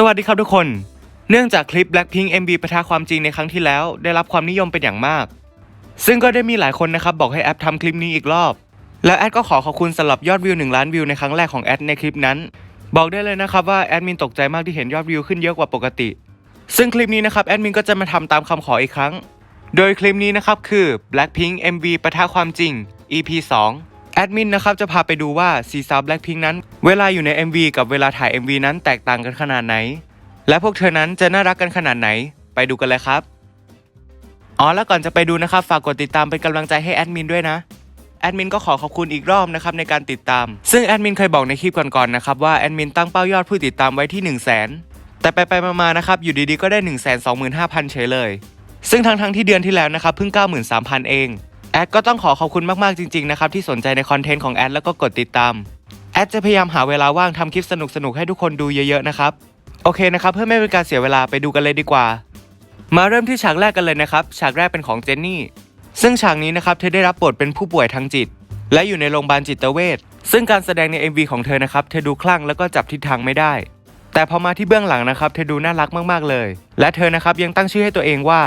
สวัสดีครับทุกคน เนื่องจากคลิป Blackpink MV ประทะความจริงในครั้งที่แล้ว ได้รับความนิยมเป็นอย่างมาก ซึ่งก็ได้มีหลายคนนะครับบอกให้แอปทำคลิปนี้อีกรอบ และแอดก็ขอขอบคุณสำหรับยอดวิว1ล้านวิวในครั้งแรกของแอดในคลิปนั้น บอกได้เลยนะครับว่าแอดมินตกใจมากที่เห็นยอดวิวขึ้นเยอะกว่าปกติ ซึ่งคลิปนี้นะครับแอดมินก็จะมาทำตามคำขออีกครั้ง โดยคลิปนี้นะครับคือ Blackpink MV ประทะความจริง EP 2 แอดมินนะครับจะพาไปดูว่าสีสาว Blackpink นั้น เวลาอยู่ใน MV กับเวลาถ่าย MV นั้นแตกต่างกันขนาดไหน และพวกเธอนั้นจะน่ารักกันขนาดไหน ไปดูกันเลยครับ อ๋อแล้วก่อนจะไปดูนะครับ ฝากกดติดตามเป็นกำลังใจให้แอดมินด้วยนะแอดมินก็ขอขอบคุณอีกรอบนะครับในการติดตาม ซึ่งแอดมินเคยบอกในคลิปก่อนๆนะครับว่าแอดมินตั้งเป้ายอดผู้ติดตามไว้ที่ 1 0 0 0 0แสนแต่ไปไปๆมาๆนะครับอยู่ดีๆก็ได้ 1 2 5 0 0 0เฉยเลย ซึ่งทั้งทั้งๆที่เดือนที่แล้วนะครับเพิ่ง 93,000 เอง แอดก็ต้องขอขอบคุณมากๆจริงๆนะครับที่สนใจในคอนเทนต์ของแอดแล้วก็กดติดตาม แอดจะพยายามหาเวลาว่างทำคลิปสนุกๆให้ทุกคนดูเยอะๆนะครับ โอเคนะครับ เพื่อไม่เป็นการเสียเวลาไปดูกันเลยดีกว่า มาเริ่มที่ฉากแรกกันเลยนะครับ ฉากแรกเป็นของเจนนี่ ซึ่งฉากนี้นะครับเธอได้รับบทเป็นผู้ป่วยทางจิต และอยู่ในโรงพยาบาลจิตเวช ซึ่งการแสดงใน MV ของเธอนะครับ เธอดูคลั่งแล้วก็จับทิศทางไม่ได้ แต่พอมาที่เบื้องหลังนะครับ เธอดูน่ารักมากๆเลย และเธอนะครับยังตั้งชื่อให้ตัวเองว่า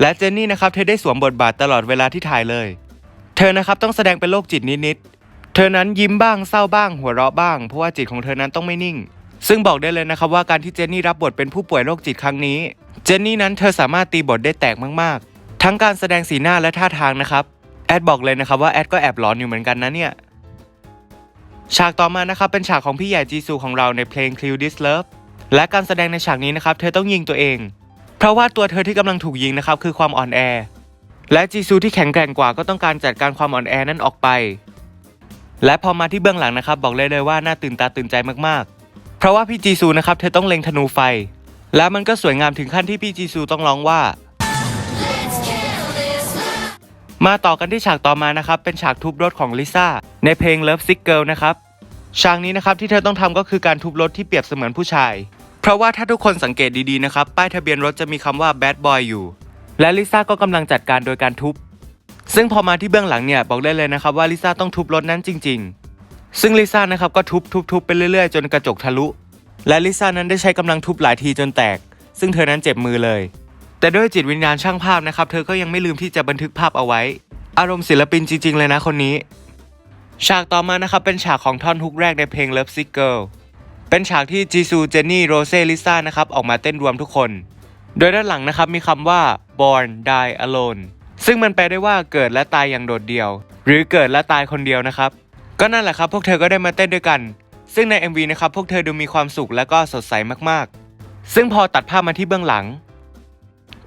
และเจนนี่นะครับเธอได้สวมบทบาทตลอดเวลาที่ถ่ายเลย เธอนะครับต้องแสดงเป็นโรคจิตนิดๆ เธอนั้นยิ้มบ้างเศร้าบ้าง หัวเราะบ้าง เพราะว่าจิตของเธอนั้นต้องไม่นิ่ง ซึ่งบอกได้เลยนะครับว่าการที่เจนนี่รับบทเป็นผู้ป่วยโรคจิตครั้งนี้ เจนนี่นั้นเธอสามารถตีบทได้แตกมากๆ ทั้งการแสดงสีหน้าและท่าทางนะครับ แอดบอกเลยนะครับว่าแอดก็แอบหลอนอยู่เหมือนกันนะเนี่ย ฉากต่อมานะครับเป็นฉากของพี่ใหญ่จีซูของเราในเพลง Kill This Love และการแสดงในฉากนี้นะครับเธอต้องยิงตัวเอง เพราะว่าตัวเธอที่กำลังถูกยิงนะครับคือความอ่อนแอ และจีซูที่แข็งแกร่งกว่าก็ต้องการจัดการความอ่อนแอนั้นออกไป และพอมาที่เบื้องหลังนะครับ บอกเลยเลยว่าน่าตื่นตาตื่นใจมากๆ เพราะว่าพี่จีซูนะครับเธอต้องเล็งธนูไฟ และมันก็สวยงามถึงขั้นที่พี่จีซูต้องร้องว่า มาต่อกันที่ฉากต่อมานะครับเป็นฉากทุบรถของลิซ่าในเพลง Love Sick Girl นะครับฉากนี้นะครับที่เธอต้องทำก็คือการทุบรถที่เปรียบเสมือนผู้ชาย ราะว่าถ้าทุกคนสังเกตดีๆนะครับ ป้ายทะเบียนรถจะมีคำว่า bad boy อยู่ และลิซ่าก็กำลังจัดการโดยการทุบ ซึ่งพอมาที่เบื้องหลังเนี่ยบอกได้เลยนะครับว่าลิซ่าต้องทุบรถนั้นจริง ๆ ซึ่งลิซ่านะครับก็ทุบทุบทุบไปเรื่อยๆ จนกระจกทะลุ และลิซ่านั้นได้ใช้กำลังทุบหลายทีจนแตก ซึ่งเธอนั้นเจ็บมือเลย แต่ด้วยจิตวิญญาณช่างภาพนะครับเธอก็ยังไม่ลืมที่จะบันทึกภาพเอาไว้ อารมณ์ศิลปินจริง ๆ เลยนะคนนี้ ฉากต่อมานะครับเป็นฉากของท่อนฮุกแรกในเพลง Love Sick Girl เป็นฉากที่จีซูเจนนี่โรเซ่ลิซ่านะครับออกมาเต้นรวมทุกคน โดยด้านหลังนะครับมีคำว่า born die alone ซึ่งมันแปลได้ว่าเกิดและตายอย่างโดดเดี่ยว หรือเกิดและตายคนเดียวนะครับ ก็นั่นแหละครับพวกเธอก็ได้มาเต้นด้วยกัน ซึ่งใน MV นะครับพวกเธอดูมีความสุขและก็สดใสมากๆ ซึ่งพอตัดภาพมาที่เบื้องหลัง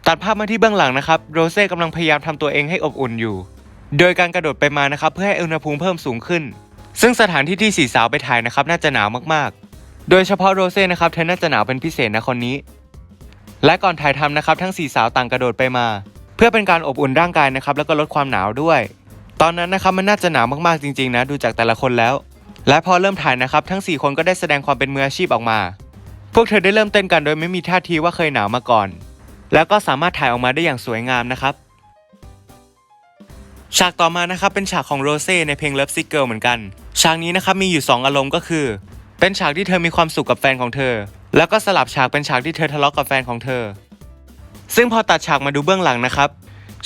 ตัดภาพมาที่เบื้องหลังนะครับโรเซ่กำลังพยายามทำตัวเองให้อบอุ่นอยู่ โดยการกระโดดไปมานะครับเพื่อให้อุณหภูมิเพิ่มสูงขึ้น ซึ่งสถานที่ที่สีสาวไปถ่ายนะครับน่าจะหนาวมากๆ โดยเฉพาะโรเซ่นะครับเธอน่าจะหนาวเป็นพิเศษนะคนนี้ และก่อนถ่ายทำนะครับทั้งสี่สาวต่างกระโดดไปมา เพื่อเป็นการอบอุ่นร่างกายนะครับแล้วก็ลดความหนาวด้วย ตอนนั้นนะครับมันน่าจะหนาวมากๆจริงๆนะดูจากแต่ละคนแล้ว และพอเริ่มถ่ายนะครับทั้งสี่คนก็ได้แสดงความเป็นมืออาชีพออกมา พวกเธอได้เริ่มเต้นกันโดยไม่มีท่าทีว่าเคยหนาวมาก่อน แล้วก็สามารถถ่ายออกมาได้อย่างสวยงามนะครับฉากต่อมานะครับเป็นฉากของโรเซ่ในเพลง Love Sick Girl เหมือนกัน ฉากนี้นะครับมีอยู่ 2 อารมณ์ก็คือ เป็นฉากที่เธอมีความสุขกับแฟนของเธอ แล้วก็สลับฉากเป็นฉากที่เธอทะเลาะกับแฟนของเธอ ซึ่งพอตัดฉากมาดูเบื้องหลังนะครับ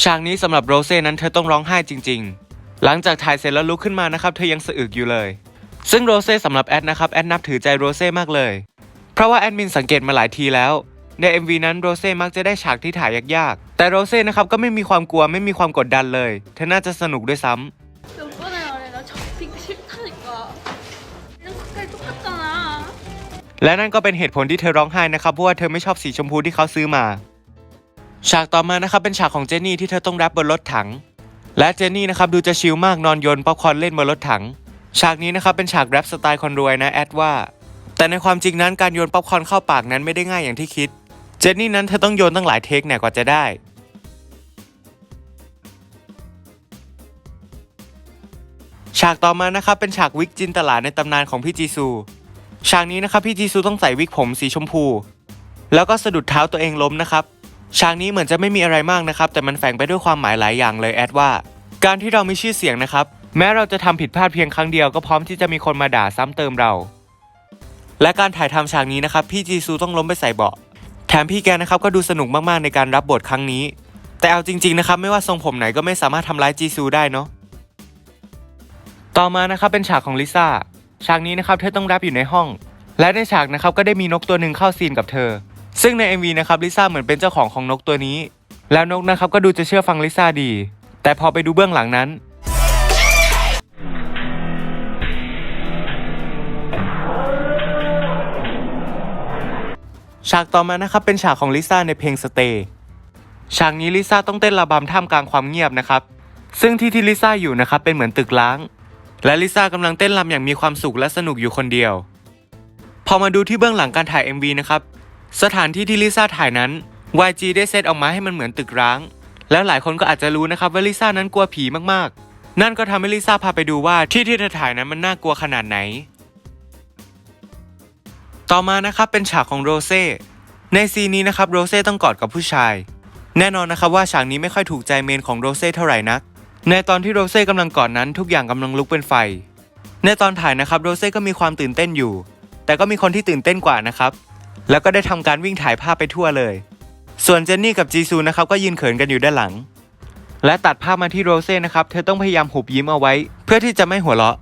ฉากนี้สำหรับโรเซ่นั้นเธอต้องร้องไห้จริง ๆ หลังจากถ่ายเสร็จแล้วลุกขึ้นมานะครับ เธอยังสะอึกอยู่เลย ซึ่งโรเซ่สำหรับแอดนะครับแอดนับถือใจโรเซ่มากเลย เพราะว่าแอดมินสังเกตมาหลายทีแล้วใน MV นั้นโรเซ่มักจะได้ฉากที่ถ่ายยากๆ แต่โรเซ่นะครับก็ไม่มีความกลัวไม่มีความกดดันเลย เธอน่าจะสนุกด้วยซ้ำ และนั่นก็เป็นเหตุผลที่เธอร้องไห้นะครับเพราะว่าเธอไม่ชอบสีชมพูที่เขาซื้อมา ฉากต่อมานะครับเป็นฉากของเจนนี่ที่เธอต้องแรปบนรถถัง และเจนนี่นะครับดูจะชิลมากนอนโยนป๊อปคอร์นเล่นบนรถถัง ฉากนี้นะครับเป็นฉากแรปสไตล์คนรวยนะแอดว่า แต่ในความจริงนั้นการโยนป๊อปคอร์นเข้าปากนั้นไม่ได้ง่ายอย่างที่คิด เจนนี่นั้นเธอต้องโยนตั้งหลายเทคเนี่ยกว่าจะได้ฉากต่อมานะครับเป็นฉากวิกจินตลาในตำนานของพี่จีซู ฉากนี้นะครับพี่จีซูต้องใส่วิกผมสีชมพู แล้วก็สะดุดเท้าตัวเองล้มนะครับฉากนี้เหมือนจะไม่มีอะไรมากนะครับ แต่มันแฝงไปด้วยความหมายหลายอย่างเลยแอดว่า การที่เรามีชื่อเสียงนะครับ แม้เราจะทำผิดพลาดเพียงครั้งเดียวก็พร้อมที่จะมีคนมาด่าซ้ำเติมเรา และการถ่ายทำฉากนี้นะครับพี่จีซูต้องล้มไปใส่เบาะแถมพี่แกนะครับก็ดูสนุกมากๆในการรับบทครั้งนี้ แต่เอาจริงๆนะครับไม่ว่าทรงผมไหนก็ไม่สามารถทำร้ายจีซูได้เนาะต่อมานะครับเป็นฉากของลิซ่า ฉากนี้นะครับเธอต้องแรปอยู่ในห้อง และในฉากนะครับก็ได้มีนกตัวหนึ่งเข้าซีนกับเธอ ซึ่งใน MV นะครับลิซ่าเหมือนเป็นเจ้าของของนกตัวนี้ แล้วนกนะครับก็ดูจะเชื่อฟังลิซ่าดี แต่พอไปดูเบื้องหลังนั้นฉากต่อมานะครับเป็นฉากของลิซ่าในเพลง Stay ฉากนี้ลิซ่าต้องเต้นระบำท่ามกลางความเงียบนะครับ ซึ่งที่ที่ลิซ่าอยู่นะครับเป็นเหมือนตึกล้าง และลิซ่ากำลังเต้นรำอย่างมีความสุขและสนุกอยู่คนเดียว พอมาดูที่เบื้องหลังการถ่าย MV นะครับ สถานที่ที่ลิซ่าถ่ายนั้น YG ได้เซตออกมาให้มันเหมือนตึกร้าง แล้วหลายคนก็อาจจะรู้นะครับว่าลิซ่านั้นกลัวผีมากๆ นั่นก็ทำให้ลิซ่าพาไปดูว่าที่ที่เธอถ่ายนั้นมันน่ากลัวขนาดไหน ต่อมานะครับเป็นฉากของโรเซ่ในซีนนี้นะครับโรเซ่ต้องกอดกับผู้ชาย แน่นอนนะครับว่าฉากนี้ไม่ค่อยถูกใจเมนของโรเซ่เท่าไหร่นัก ในตอนที่โรเซ่กำลังกอดนั้นทุกอย่างกำลังลุกเป็นไฟ ในตอนถ่ายนะครับโรเซ่ก็มีความตื่นเต้นอยู่ แต่ก็มีคนที่ตื่นเต้นกว่านะครับ แล้วก็ได้ทำการวิ่งถ่ายภาพไปทั่วเลย ส่วนเจนนี่กับจีซูนะครับก็ยืนเขินกันอยู่ด้านหลัง และตัดภาพมาที่โรเซ่นะครับเธอต้องพยายามหุบยิ้มเอาไว้ เพื่อที่จะไม่หัวเราะ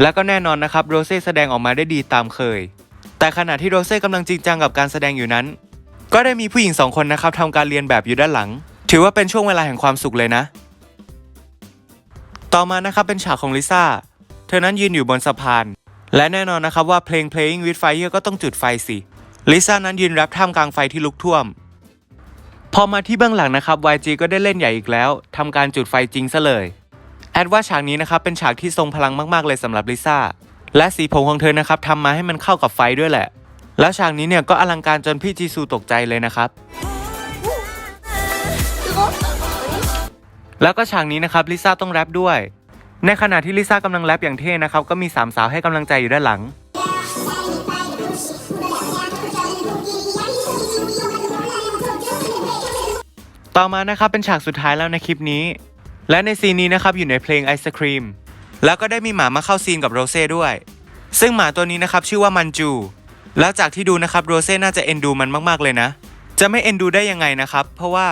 แล้วก็แน่นอนนะครับโรเซ่แสดงออกมาได้ดีตามเคย แต่ขณะที่โรเซ่กำลังจริงจังกับการแสดงอยู่นั้น ก็ได้มีผู้หญิงสองคนนะครับทำการเรียนแบบอยู่ด้านหลัง ถือว่าเป็นช่วงเวลาแห่งความสุขเลยนะ ต่อมานะครับเป็นฉากของลิซ่า เธอนั้นยืนอยู่บนสะพาน และแน่นอนนะครับว่าเพลง Playing with Fire ก็ต้องจุดไฟสิลิซ่านั้นยืนแรปท่ามกลางไฟที่ลุกท่วม พอมาที่เบื้องหลังนะครับ YG ก็ได้เล่นใหญ่อีกแล้วทำการจุดไฟจริงซะเลยแอดว่าฉากนี้นะครับเป็นฉากที่ทรงพลังมากๆเลยสำหรับลิซ่าและสีผมของเธอนะครับทำมาให้มันเข้ากับไฟด้วยแหละ แล้วฉากนี้เนี่ยก็อลังการจนพี่จีซูตกใจเลยนะครับ แล้วก็ฉากนี้นะครับลิซ่าต้องแรปด้วย ในขณะที่ลิซ่ากำลังแรปอย่างเท่นะครับก็มีสามสาวให้กำลังใจอยู่ด้านหลัง ต่อมานะครับเป็นฉากสุดท้ายแล้วในคลิปนี้ และในซีนนี้นะครับอยู่ในเพลงไอศครีมแล้วก็ได้มีหมามาเข้าซีนกับโรเซ่ด้วย ซึ่งหมาตัวนี้นะครับชื่อว่ามันจู แล้วจากที่ดูนะครับโรเซ่น่าจะเอ็นดูมันมากๆเลยนะ จะไม่เอ็นดูได้ยังไงนะครับ เพราะว่า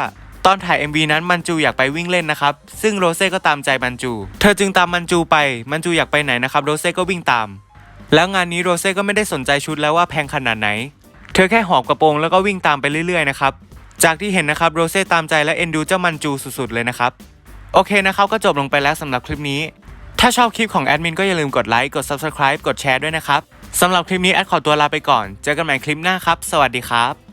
ตอนถ่าย MV นั้นมันจูอยากไปวิ่งเล่นนะครับ ซึ่งโรเซ่ก็ตามใจมันจู เธอจึงตามมันจูไป มันจูอยากไปไหนนะครับโรเซ่ก็วิ่งตาม แล้วงานนี้โรเซ่ก็ไม่ได้สนใจชุดแล้วว่าแพงขนาดไหน เธอแค่หอบกระโปรงแล้วก็วิ่งตามไปเรื่อยๆนะครับ จากที่เห็นนะครับโรเซ่ตามใจและเอ็นดูเจ้ามันจูสุดๆเลยนะครับ โอเคนะครับก็จบลงไปแล้วสำหรับคลิปนี้ ถ้าชอบคลิปของแอดมินก็อย่าลืมกดไลค์กด Subscribe กดแชร์ด้วยนะครับสำหรับคลิปนี้แอดขอตัวลาไปก่อน เจอกันใหม่คลิปหน้าครับ สวัสดีครับ